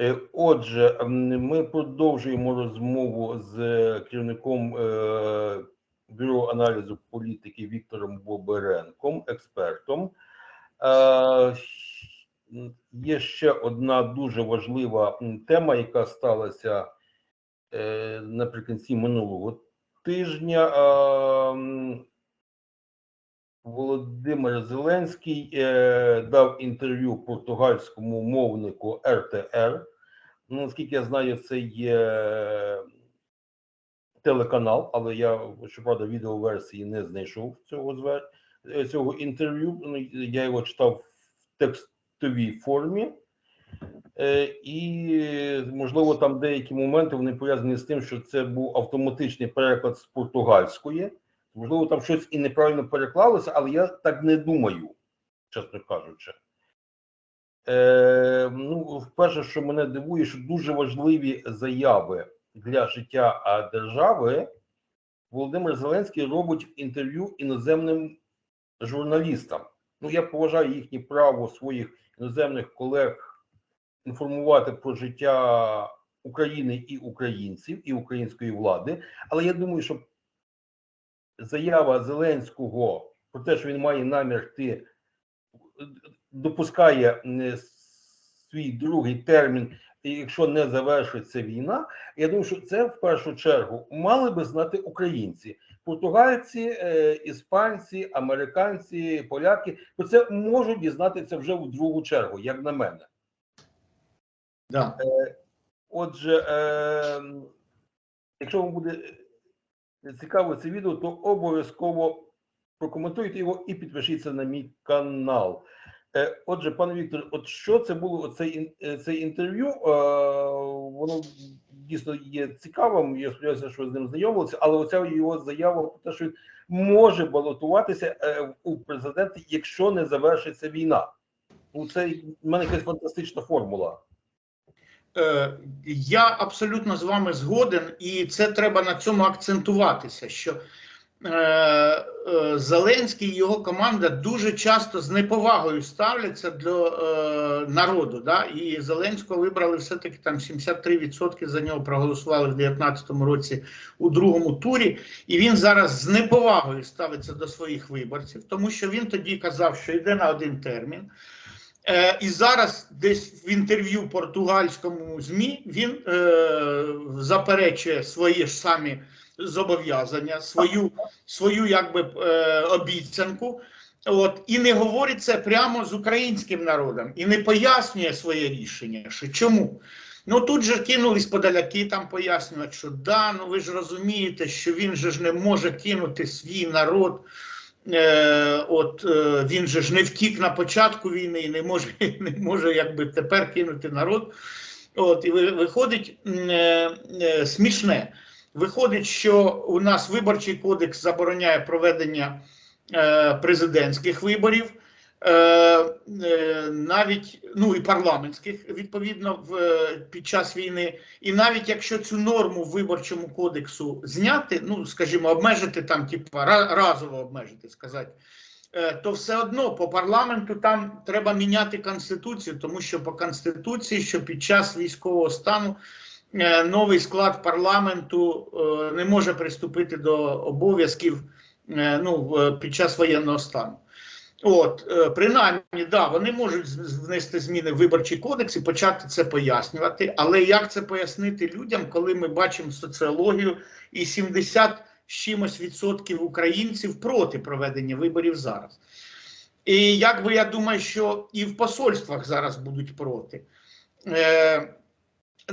Е, Отже, ми продовжуємо розмову з е, керівником е, бюро аналізу політики Віктором Боберенком, експертом. Є ще одна дуже важлива тема, яка сталася наприкінці минулого тижня. Володимир Зеленський е, дав інтерв'ю португальському мовнику РТР. Ну, наскільки я знаю, це є телеканал, але я, щоправда, відеоверсії не знайшов цього звер... е, цього інтерв'ю. Ну, я його читав в текстовій формі. Е, І, можливо, там деякі моменти вони пов'язані з тим, що це був автоматичний переклад з португальської. Можливо, там щось і неправильно переклалося, але я так не думаю, чесно кажучи. Е, ну, вперше, що мене дивує, що дуже важливі заяви для життя держави Володимир Зеленський робить інтерв'ю іноземним журналістам. Ну, я поважаю їхнє право своїх іноземних колег інформувати про життя України і українців, і української влади. Але я думаю, що заява Зеленського про те, що він має намір йти, допускає е, свій другий термін, якщо не завершиться війна, я думаю, що це в першу чергу мали би знати українці, португальці, е, іспанці, американці, поляки. Про це можуть дізнатися вже в другу чергу, як на мене. Да. Отже, е, якщо вам буде цікаво це відео, то обов'язково прокоментуйте його і підпишіться на мій канал. Е, отже, пане Віктор, от що це було е, це інтерв'ю? Е, воно дійсно є цікавим. Я сподіваюся, що з ним знайомилися, але оця його заява про те, що він може балотуватися е, у президенти, якщо не завершиться війна. Ну, це в мене якась фантастична формула. Е, Я абсолютно з вами згоден, і це треба на цьому акцентуватися. Що е, е, Зеленський і його команда дуже часто з неповагою ставляться до народу. Да? І Зеленського вибрали все-таки там 73% за нього проголосували в 2019 році у другому турі. І він зараз з неповагою ставиться до своїх виборців, тому що він тоді казав, що йде на один термін. Е, і зараз десь в інтерв'ю португальському ЗМІ він е, заперечує свої ж самі зобов'язання, свою, свою якби е, обіцянку. От, і не говорить це прямо з українським народом, і не пояснює своє рішення. Що чому? Ну тут же кинулись подаляки там пояснювати, що да, ну ви ж розумієте, що він же ж не може кинути свій народ. Е, от е, він же ж не втік на початку війни, і не може, не може якби тепер кинути народ. От і виходить е, смішне. Виходить, що у нас виборчий кодекс забороняє проведення президентських виборів, навіть ну і парламентських відповідно в е, під час війни. І навіть якщо цю норму в виборчому кодексу зняти, ну скажімо, обмежити там, типа разово обмежити, сказати. е, То все одно по парламенту там треба міняти конституцію, тому що по конституції, що під час військового стану е, новий склад парламенту е, не може приступити до обов'язків е, ну, під час воєнного стану. От, е, принаймні, да, вони можуть внести зміни в виборчий кодекс і почати це пояснювати. Але як це пояснити людям, коли ми бачимо соціологію і 70 з чимось відсотків українців проти проведення виборів зараз? І якби я думаю, що і в посольствах зараз будуть проти. Е,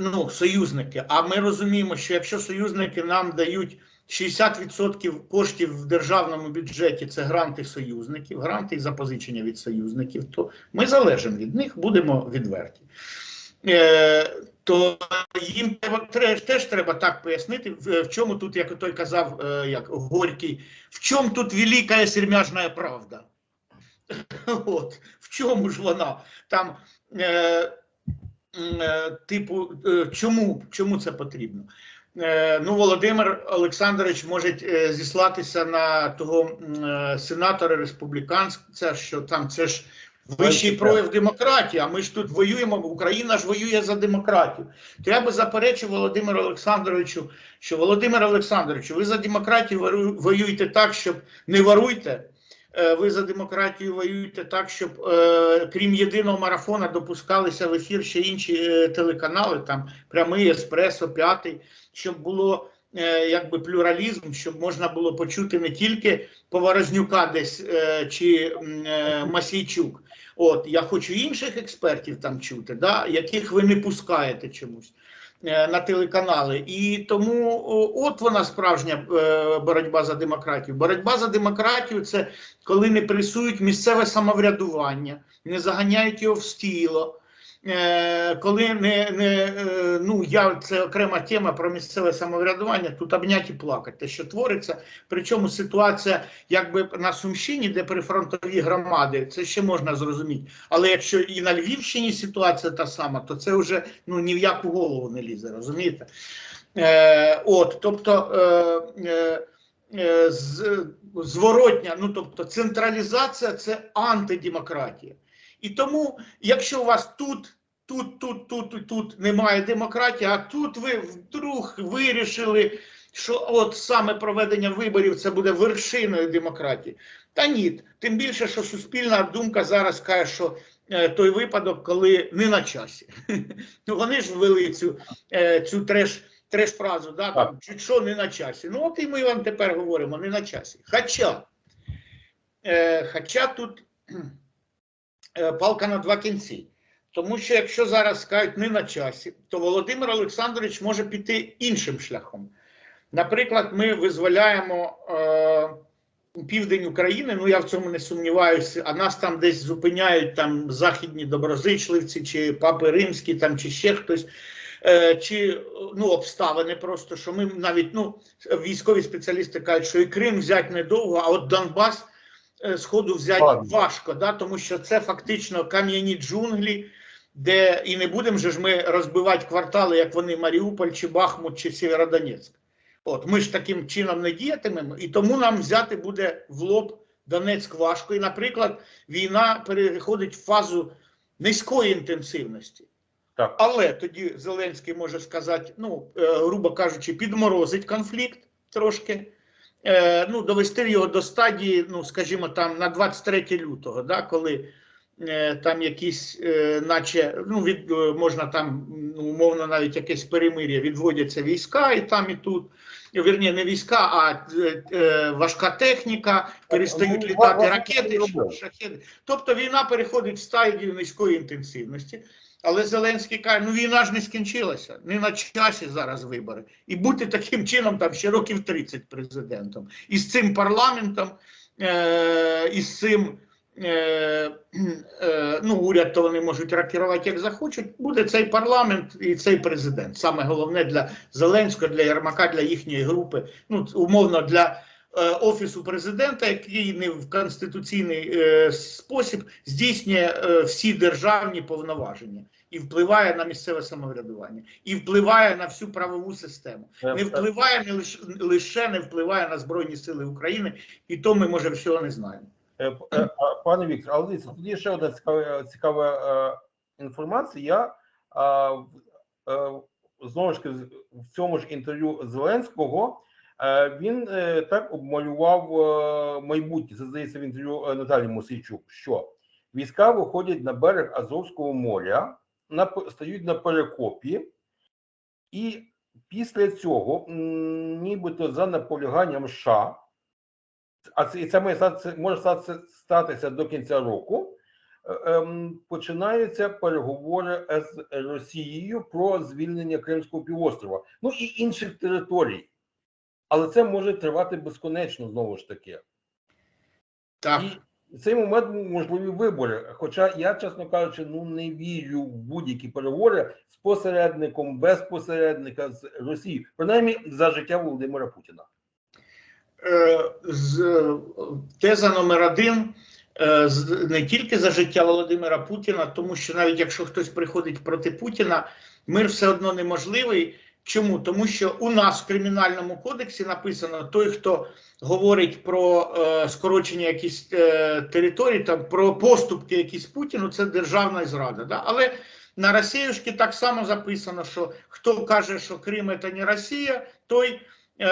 ну, союзники. А ми розуміємо, що якщо союзники нам дають 60% коштів в державному бюджеті це гранти союзників, гранти і запозичення від союзників, то ми залежимо від них, будемо відверті. Е, то їм тре- теж треба так пояснити, в, в чому тут, як той казав, е, як Горький, в чому тут велика сермяжна правда? От, в чому ж вона? Там, е, е, типу, е, чому, чому це потрібно? Е, ну, Володимир Олександрович може е, зіслатися на того е, сенатора республіканця, що там це ж Вищий прояв демократії, а ми ж тут воюємо, Україна ж воює за демократію. То я би заперечив Володимиру Олександровичу, що Володимир Олександровичу, ви за демократію воюєте так, щоб не воруйте. Ви за демократію воюєте так, щоб е, крім єдиного марафона допускалися в ефір ще інші е, телеканали, там прямий еспресо, п'ятий, щоб було е, якби плюралізм, щоб можна було почути не тільки Поворознюка десь е, чи е, Масійчук. От я хочу інших експертів там чути, да, яких ви не пускаєте чомусь е, на телеканали. І тому от вона справжня е, боротьба за демократію. Боротьба за демократію це коли не пресують місцеве самоврядування, не заганяють його в стіло. Е, коли не, не е, ну я це окрема тема про місцеве самоврядування, тут обняті плакати, те, що твориться. Причому ситуація, якби на Сумщині, де прифронтові громади, це ще можна зрозуміти. Але якщо і на Львівщині ситуація та сама, то це вже ну ні в яку голову не лізе, розумієте? Е, от, тобто. Е, е, е, зворотня, ну тобто централізація це антидемократія. І тому, якщо у вас тут, тут, тут, тут тут немає демократії, а тут ви вдруг вирішили, що от саме проведення виборів це буде вершиною демократії. Та ні, тим більше, що суспільна думка зараз каже, що е, той випадок, коли не на часі. Вони ж ввели цю, е, цю треш. Треш-фразу, да, там, чуть що не на часі. Ну, от і ми вам тепер говоримо, не на часі. Хоча, е, хоча тут палка на два кінці. Тому що якщо зараз скажуть не на часі, то Володимир Олександрович може піти іншим шляхом. Наприклад, ми визволяємо е, південь України, ну я в цьому не сумніваюся, а нас там десь зупиняють там західні доброзичливці, чи папи римські, там, чи ще хтось. Е, Чи ну обставини просто, що ми навіть ну військові спеціалісти кажуть, що і Крим взяти недовго, а от Донбас е, сходу взяти Ладно. важко, да, тому що це фактично кам'яні джунглі, де і не будемо же ж ми розбивати квартали, як вони Маріуполь, чи Бахмут, чи Сєвєродонецьк. От ми ж таким чином не діятимемо, і тому нам взяти буде в лоб Донецьк важко. І, наприклад, війна переходить в фазу низької інтенсивності. Так. Але тоді Зеленський може сказати, ну, е, грубо кажучи, підморозить конфлікт трошки, е, ну, довести його до стадії, ну, скажімо, там на 23 лютого, да, коли е, там якісь, е, наче, ну, від, е, можна там, ну, умовно, навіть якесь перемир'я, відводяться війська і там, і тут. Вірні, не війська, а е, е, важка техніка, перестають ну, літати ракети, шахеди. Тобто війна переходить в стадію низької інтенсивності. Але Зеленський каже, ну війна ж не скінчилася, не на часі зараз вибори. І бути таким чином там ще років 30 президентом. І з цим парламентом, е, і з цим е, е, ну, уряд то вони можуть ракерувати як захочуть. Буде цей парламент і цей президент. Саме головне для Зеленського, для Єрмака, для їхньої групи, ну умовно для. Е, Офісу президента, який не в конституційний е, спосіб здійснює е, всі державні повноваження і впливає на місцеве самоврядування, і впливає на всю правову систему. Не впливає не лише, лише не впливає на Збройні Сили України, і то ми може всього не знаємо. Пане Віктор, але дивіться, тут є ще одна цікава, цікава інформація. Я знову ж таки в цьому ж інтерв'ю Зеленського він е, так обмалював е, майбутнє. Це здається в інтерв'ю е, Наталі Мосійчук, що війська виходять на берег Азовського моря, на, стають на перекопі, і після цього, нібито за наполяганням США, а це, і це може статися, до кінця року. е, ем, Починаються переговори з Росією про звільнення Кримського півострова, ну і інших територій. Але це може тривати безконечно знову ж таки. Так. І в цей момент можливі вибори. Хоча я, чесно кажучи, ну не вірю в будь-які переговори з посередником, без посередника з Росією, принаймні за життя Володимира Путіна. Е, з, теза номер один е, не тільки за життя Володимира Путіна, тому що навіть якщо хтось приходить проти Путіна, мир все одно неможливий Чому? Тому що у нас в кримінальному кодексі написано: той, хто говорить про е, скорочення якісь е, територій, там про поступки якісь Путіну, це державна зрада. Да? Але на Росіюшки так само записано, що хто каже, що Крим це не Росія, той е,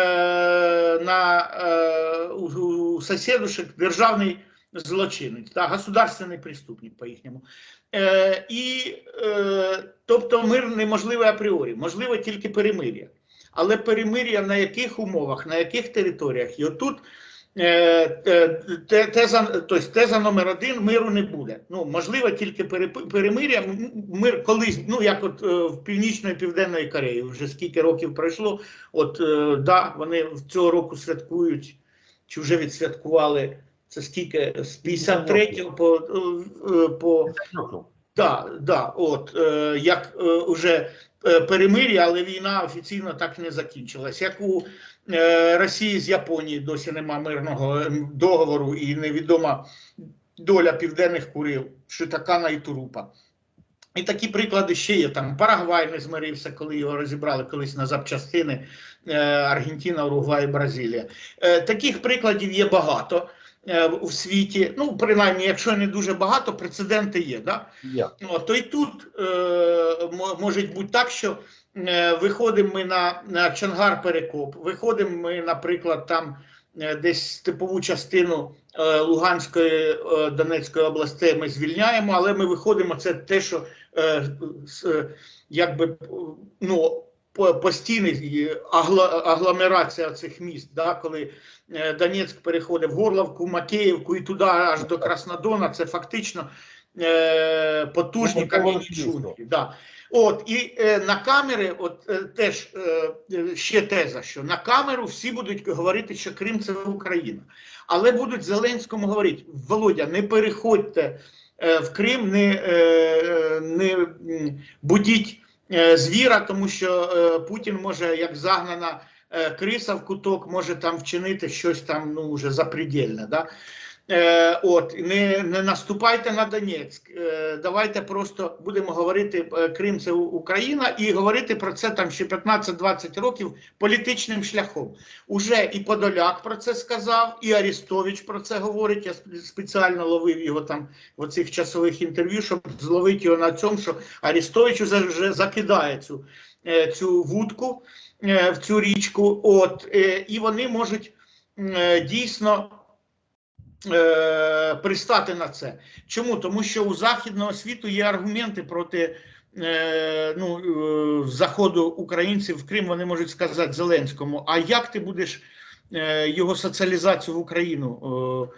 на е, у, у сусідушек державний злочинець, да, государственний преступник по-їхньому. Е, і, е, тобто мир неможливий апріорі, можливе тільки перемир'я. Але перемир'я на яких умовах, на яких територіях? І отут е, те- теза, тобто теза номер один миру не буде. Ну, можливо, тільки перемир'я. Мир колись, ну як от е, в Північної Південної Кореї, вже скільки років пройшло. От е, да, вони цього року святкують, чи вже відсвяткували це скільки з 53 по, е, е, по Да, да, от е, як е, уже е, перемир'я, але війна офіційно так не закінчилась. Як у е, Росії з Японією досі нема мирного ем, договору і невідома доля південних Курил, Шитакана і Турупа. І такі приклади ще є. Там Парагвай не змирився, коли його розібрали колись на запчастини е, Аргентина, Уругвай, Бразилія. Е, таких прикладів є багато в світі. Ну, принаймні, якщо не дуже багато, прецеденти є. Да? Я. О, то й тут е, мо- може бути так, що е, виходимо ми на, на Чангар Перекоп, виходимо ми, наприклад, там е, десь степову частину е, Луганської е, Донецької областей ми звільняємо, але ми виходимо, це те, що е, е, якби ну, по- постійний агломерація цих міст, да, коли е, Донецьк переходить в Горловку, Макеївку і туди аж до Краснодона, це фактично е, потужні Ну, кам'яні джунглі. Да. От, і е, на камери, от е, теж е, е, ще теза, що на камеру всі будуть говорити, що Крим це Україна. Але будуть Зеленському говорити: Володя, не переходьте е, в Крим, не, е, не будіть е, звіра, тому що е, Путін може, як загнана е, криса в куток, може там вчинити щось там ну, вже запредельне. Да? Е, от, не, не наступайте на Донецьк. Е, давайте просто будемо говорити е, Крим це Україна і говорити про це там ще 15-20 років політичним шляхом. Уже і Подоляк про це сказав, і Арістович про це говорить. Я спеціально ловив його там в оцих часових інтерв'ю, щоб зловити його на цьому, що Арістович вже, закидає цю, цю вудку в цю річку. От, і вони можуть дійсно е, пристати на це. Чому? Тому що у західного світу є аргументи проти е, ну, е, заходу українців в Крим. Вони можуть сказати Зеленському: а як ти будеш е, його соціалізацію в Україну?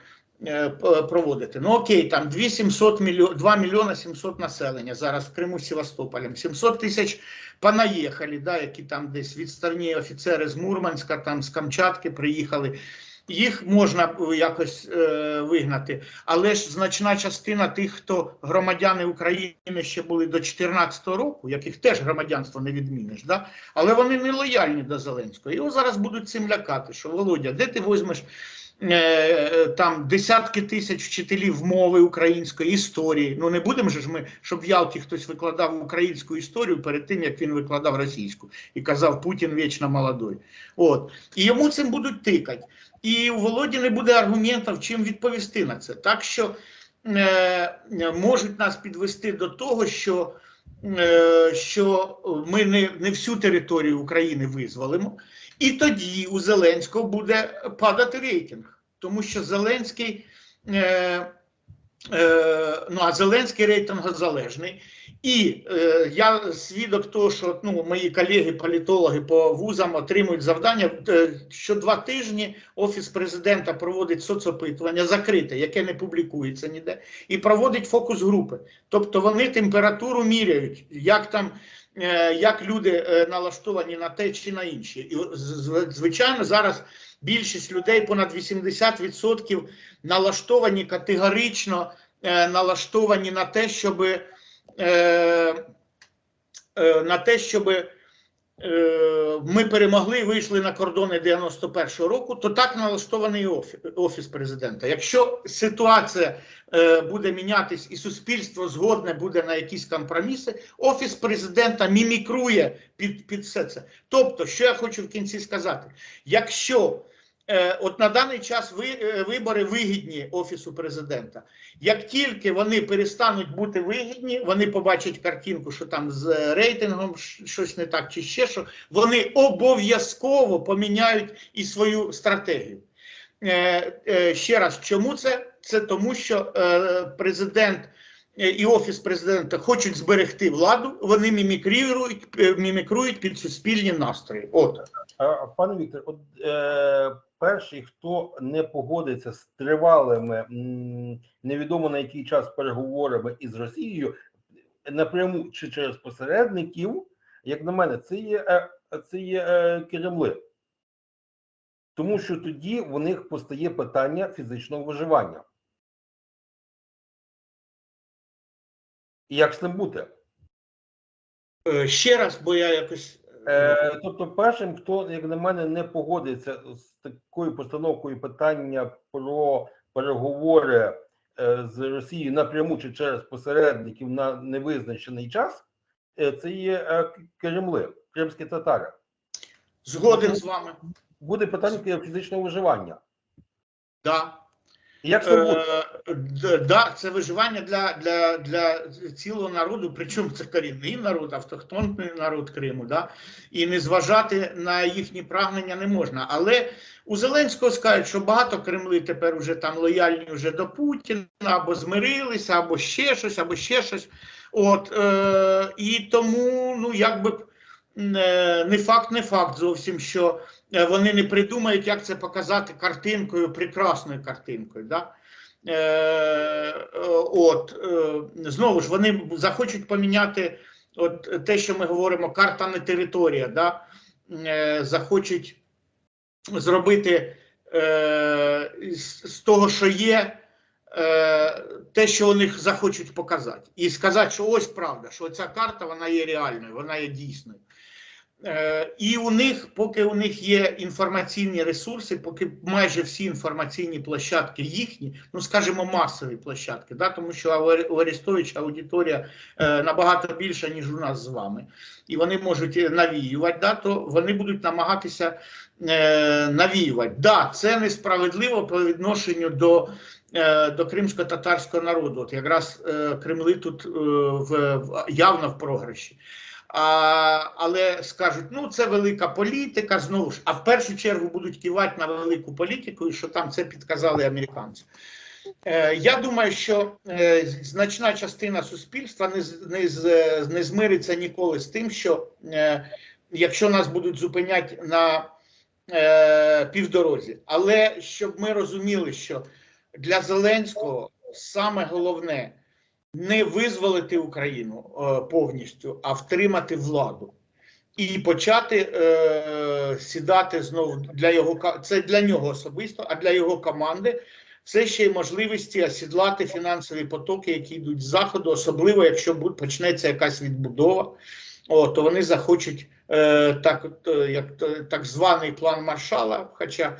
Е, е, Проводити. Ну окей, там 2 700 мільйон, 2 мільйона 700 населення зараз в Криму з Севастополем. 700 тисяч понаїхали, да, які там десь відставні офіцери з Мурманська, там з Камчатки приїхали. Їх можна е, якось е, вигнати, але ж значна частина тих, хто громадяни України ще були до 2014 року, яких теж громадянство не відміниш, да? але вони не лояльні до Зеленського. Його зараз будуть цим лякати, що Володя, де ти візьмеш там десятки тисяч вчителів мови української історії. Ну не будемо ж ми, щоб в Ялті хтось викладав українську історію перед тим, як він викладав російську і казав Путін вічно молодой. От і йому цим будуть тикати. І у Володі не буде аргументів, чим відповісти на це. Так що е, можуть нас підвести до того, що, е, що ми не, не всю територію України визволимо, і тоді у Зеленського буде падати рейтинг, тому що Зеленський. Е, Е, ну, а Зеленський рейтингозалежний. І е, я свідок того, що ну, мої колеги-політологи по вузам отримують завдання. Е, що два тижні Офіс президента проводить соцопитування, закрите, яке не публікується ніде, і проводить фокус-групи. Тобто вони температуру міряють, як там. Е, Як люди е, налаштовані на те чи на інше. І звичайно, зараз більшість людей, понад 80%, налаштовані категорично е, налаштовані на те, щоб на те, щоб ми перемогли, вийшли на кордони 91-го року, то так налаштований офіс, офіс президента. Якщо ситуація е, буде мінятись і суспільство згодне буде на якісь компроміси, офіс президента мімікрує під, під все це. Тобто, що я хочу в кінці сказати, якщо е, от на даний час е, вибори вигідні офісу президента. Як тільки вони перестануть бути вигідні, вони побачать картинку, що там з рейтингом щось не так чи ще що, вони обов'язково поміняють і свою стратегію. Е, е, ще раз, чому це? Це тому, що е, президент е, і офіс президента хочуть зберегти владу, вони мімікрують, е, мімікрують під суспільні настрої. От. Пане Віктор, от е, перший, хто не погодиться з тривалими, невідомо на який час переговорами із Росією, напряму чи через посередників, як на мене, це є, е, це є е, Кремли. Тому що тоді в них постає питання фізичного виживання. І як з ним бути? Е, ще раз, бо я якось. Е, тобто, першим, хто, як на мене, не погодиться з такою постановкою питання про переговори е, з Росією напряму чи через посередників на невизначений час, е, це є е, Кремли, кримські татари. Згоден з вами. Буде питання фізичного виживання. Да. Як це буде? Е, да, це виживання для, для, для цілого народу, причому це корінний народ, автохтонний народ Криму, да? і не зважати на їхні прагнення не можна. Але у Зеленського скажуть, що багато Кремли тепер уже там лояльні вже до Путіна, або змирилися, або ще щось, або ще щось. От, е, і тому, ну, якби е, не факт, не факт зовсім, що вони не придумають, як це показати картинкою, прекрасною картинкою. Да? Е, е, от, е, знову ж, вони захочуть поміняти от, те, що ми говоримо, карта не територія, да? е, захочуть зробити е, з, того, що є, е, те, що вони захочуть показати. І сказати, що ось правда, що ця карта вона є реальною, вона є дійсною. Е, І у них, поки у них є інформаційні ресурси, поки майже всі інформаційні площадки їхні, ну скажімо, масові площадки, да, тому що у Арестовича аудиторія е, набагато більша, ніж у нас з вами, і вони можуть е, навіювати, да, то вони будуть намагатися е, навіювати. Да, це несправедливо по відношенню до, е, до кримсько-татарського народу. От якраз е, Кремли тут е, в, явно в програші. А, але скажуть, ну це велика політика, знову ж, а в першу чергу будуть кивати на велику політику, і що там це підказали американці. Е, я думаю, що е, значна частина суспільства не, не, не змириться ніколи з тим, що е, якщо нас будуть зупиняти на е, півдорозі. Але щоб ми розуміли, що для Зеленського саме головне не визволити Україну е, повністю, а втримати владу. І почати е, сідати знову для його це для нього особисто, а для його команди це ще й можливості осідлати фінансові потоки, які йдуть з заходу, особливо якщо почнеться якась відбудова. О, то вони захочуть е, так, е, як то- так званий план маршала, хоча е,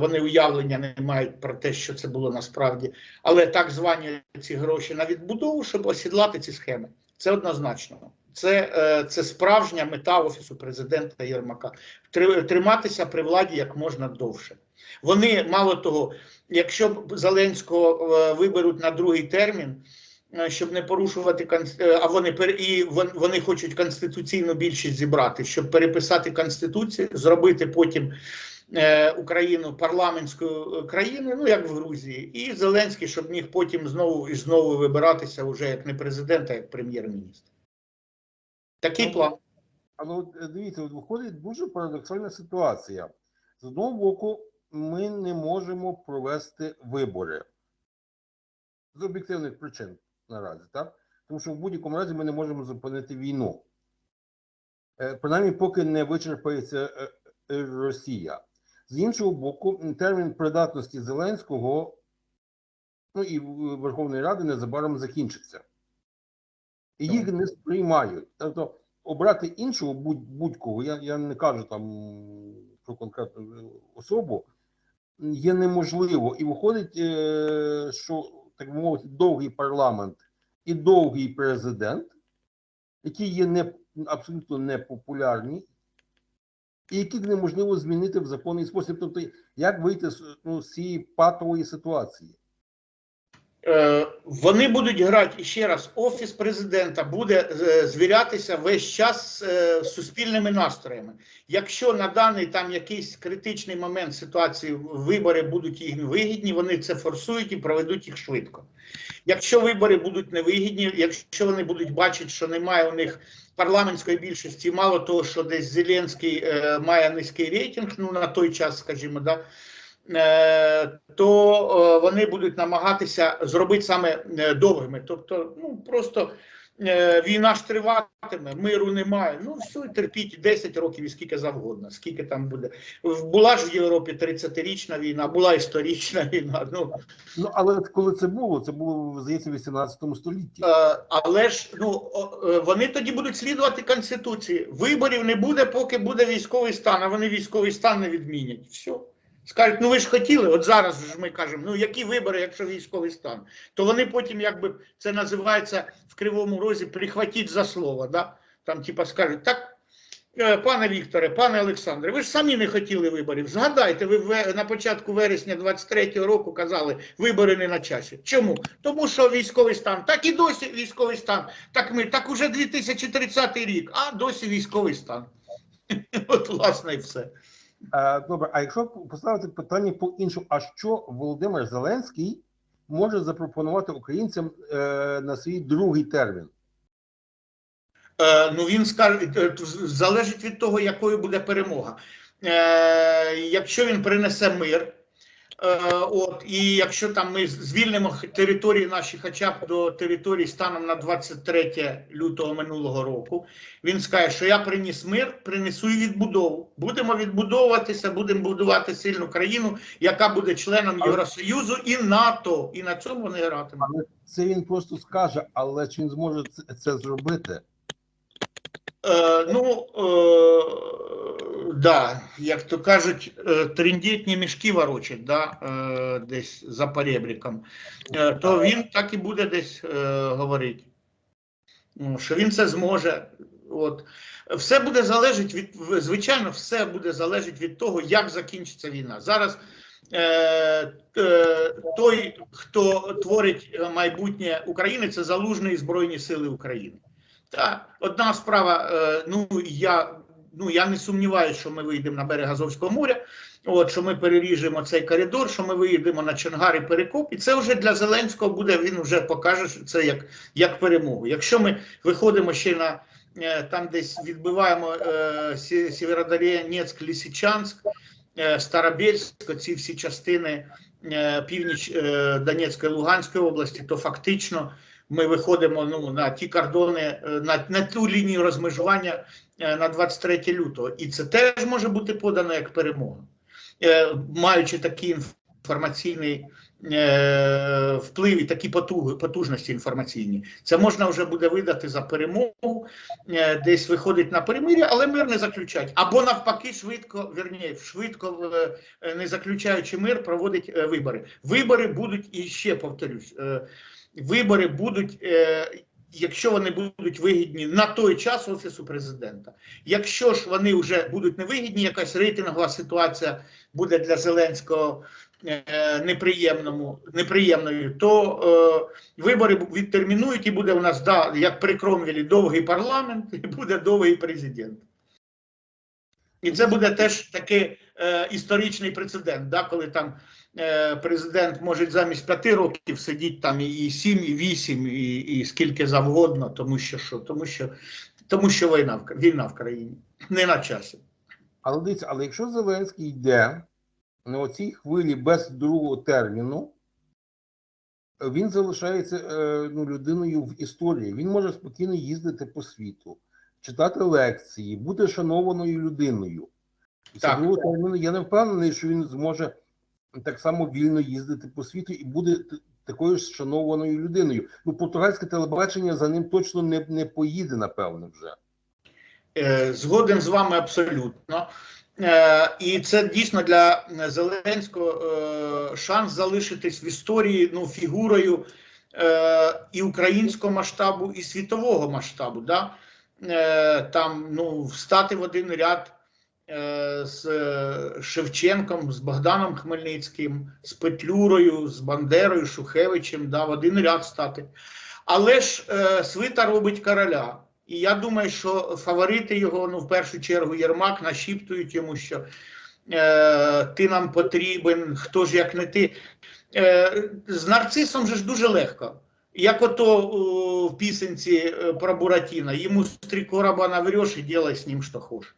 вони уявлення не мають про те, що це було насправді, але так звані ці гроші на відбудову, щоб осідлати ці схеми. Це однозначно. Це, е, це справжня мета офісу президента Єрмака Три- триматися при владі як можна довше. Вони мало того, якщо Зеленського е, виберуть на другий термін, е, щоб не порушувати е, а вони і вони хочуть конституційну більшість зібрати, щоб переписати конституцію, зробити потім е, Україну парламентською е, країною, ну як в Грузії, і Зеленський, щоб міг потім знову і знову вибиратися вже як не президент, а як прем'єр-міністр. Такий Ну, план. Але от е, дивіться, от виходить дуже парадоксальна ситуація. З одного боку, ми не можемо провести вибори з об'єктивних причин наразі, так? Тому що в будь-якому разі ми не можемо зупинити війну. Е, Принаймні, поки не вичерпається е, е, Росія. З іншого боку, термін придатності Зеленського ну і Верховної Ради незабаром закінчиться. І їх не сприймають. Тобто, обрати іншого будь- будь-кого, я, я не кажу там про конкретну особу, є неможливо. І виходить, е, що так би мовити, довгий парламент і довгий президент, які є не, абсолютно непопулярні, і яких неможливо змінити в законний спосіб. Тобто, як вийти з, ну, з цієї патової ситуації? Е, Вони будуть грати ще раз. Офіс президента буде е, звірятися весь час е, суспільними настроями. Якщо на даний там якийсь критичний момент ситуації вибори будуть їм вигідні, вони це форсують і проведуть їх швидко. Якщо вибори будуть невигідні, якщо вони будуть бачити, що немає у них парламентської більшості, мало того, що десь Зеленський е, має низький рейтинг, ну на той час, скажімо, да. Е, то е, вони будуть намагатися зробити саме е, довгими. Тобто, ну просто війна ж триватиме, миру немає. Ну все, терпіть 10 років і скільки завгодно, скільки там буде. Була ж в Європі 30-річна війна, була історична війна. Ну Ну, але коли це було, це було, здається, в 18 столітті. Е, Але ж ну е, вони тоді будуть слідувати конституції. Виборів не буде, поки буде військовий стан. А вони військовий стан не відмінять. Все. Скажуть, ну ви ж хотіли, от зараз ж ми кажемо, ну які вибори, якщо військовий стан, то вони потім, якби це називається в кривому розі, прихватіть за слово. Да? Там, типа, скажуть, так, е, пане Вікторе, пане Олександре, ви ж самі не хотіли виборів. Згадайте, ви на початку вересня 23-го року казали, вибори не на часі. Чому? Тому що військовий стан, так і досі військовий стан. Так ми, так уже 2030 рік, а досі військовий стан. От, власне, і все. Е, Добре, а якщо поставити питання по іншому, а що Володимир Зеленський може запропонувати українцям е, на свій другий термін? Е, ну він скаже, залежить від того, якою буде перемога. Якщо він принесе мир, от, і якщо там ми звільнимо території наші хоча б до території станом на 23 лютого минулого року, він скаже, що я приніс мир, принесу і відбудову. Будемо відбудовуватися, будемо будувати сильну країну, яка буде членом Євросоюзу і НАТО. І на цьому вони гратимуть. Але це він просто скаже, але чи він зможе це, це зробити? Е, ну, е, да, як то кажуть, е, трендітні мішки ворочать, да, е, десь за перебріком, е, то він так і буде десь говорити, ну, що він це зможе. От. Все буде залежати від, звичайно, все буде залежати від того, як закінчиться війна. Зараз е, е, той, хто творить майбутнє України, це залужні Збройні Сили України. Так, одна справа, ну я ну я не сумніваюся, що ми вийдемо на берег Азовського моря. От що ми переріжемо цей коридор, що ми виїдемо на Чонгар і Перекоп, і це вже для Зеленського буде. Він вже покаже що це як, як перемогу. Якщо ми виходимо ще на е, там, десь відбиваємо е, Сєвєродонецьк, Лісичанськ, е, Старобельськ, ці всі частини е, північ е, Донецької Луганської області, то фактично ми виходимо ну, на ті кордони, е, на, на ту лінію розмежування е, на 23 лютого. І це теж може бути подано як перемога, Е, маючи такий інформаційний вплив і такі потуги, потужності інформаційні. Це можна вже буде видати за перемогу, десь виходить на перемир'я, але мир не заключать. Або навпаки, швидко, вірні, швидко не заключаючи мир, проводить вибори. Вибори будуть, і ще повторюсь, вибори будуть, е, якщо вони будуть вигідні на той час офісу президента. Якщо ж вони вже будуть невигідні, якась рейтингова ситуація буде для Зеленського е, неприємному, неприємною, то е, вибори відтермінують і буде у нас, да, як при Кромвелі, довгий парламент і буде довгий президент. І це буде теж такий е, історичний прецедент, да, коли там президент може замість п'яти років сидіти там і- і сім, і вісім, і, і скільки завгодно, тому що що, тому що, тому що війна, війна в країні не на часі. Але дивіться, але якщо Зеленський йде на оцій хвилі без другого терміну, він залишається е, ну, людиною в історії. Він може спокійно їздити по світу, читати лекції, бути шанованою людиною. Після Так. терміну я не впевнений, що він зможе так само вільно їздити по світу і буде такою ж шанованою людиною. Ну, португальське телебачення за ним точно не, не поїде, напевне, вже. Е, Згоден з вами абсолютно. Е, І це дійсно для Зеленського е, шанс залишитись в історії ну, фігурою і українського масштабу, і світового масштабу. Да? Там ну, встати в один ряд з е, Шевченком, з Богданом Хмельницьким, з Петлюрою, з Бандерою, Шухевичем, да, в один ряд стати. Але ж е, свита робить короля. І я думаю, що фаворити його, ну, в першу чергу, Єрмак, нашіптують йому, що е, ти нам потрібен, хто ж як не ти. Е, з нарцисом же ж дуже легко. Як ото о, в пісенці е, про Буратіна, йому три навреш і делай з ним, що хочеш.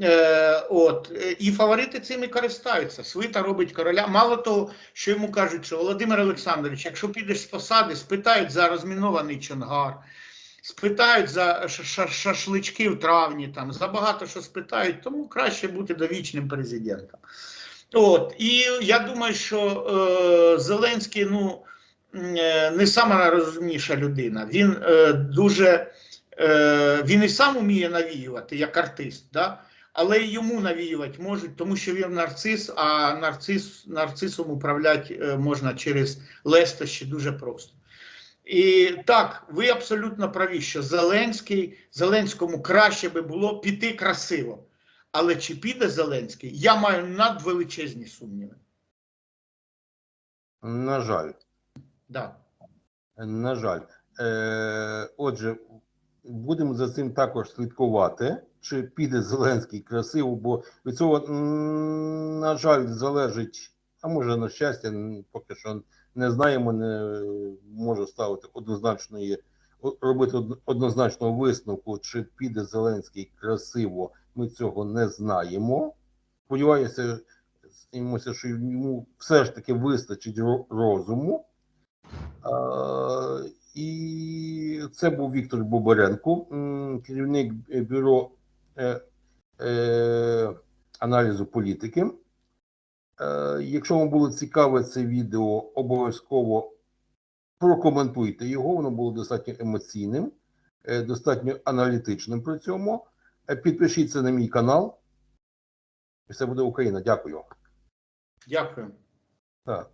Е, от, і фаворити цим і користаються. Свита робить короля. Мало того, що йому кажуть, що Володимир Олександрович, якщо підеш з посади, спитають за розмінований чонгар, спитають за ша- ша- шашлички в травні, там, за багато що спитають, тому краще бути довічним президентом. От, і я думаю, що е, Зеленський ну, е, не найрозумніша людина. Він е, дуже е, він і сам вміє навіювати як артист, да? Але й йому навіювати можуть, тому що він нарцис, а нарцис, нарцисом управляти е, можна через лестощі дуже просто. І так, ви абсолютно праві, що Зеленський, Зеленському краще би було піти красиво. Але чи піде Зеленський, я маю надвеличезні сумніви. На жаль. Да. На жаль. Е, отже, будемо за цим також слідкувати, чи піде Зеленський красиво, бо від цього, на жаль, залежить, а може на щастя, поки що не знаємо, не можу ставити однозначної, робити однозначного висновку, чи піде Зеленський красиво, ми цього не знаємо. Сподіваюся, що йому все ж таки вистачить розуму. І це був Віктор Бобаренко, керівник бюро аналізу політики. Е, Якщо вам було цікаве це відео, обов'язково прокоментуйте його. Воно було достатньо емоційним, е, достатньо аналітичним при цьому. Е, Підпишіться на мій канал. І все буде Україна. Дякую. Дякую. Так.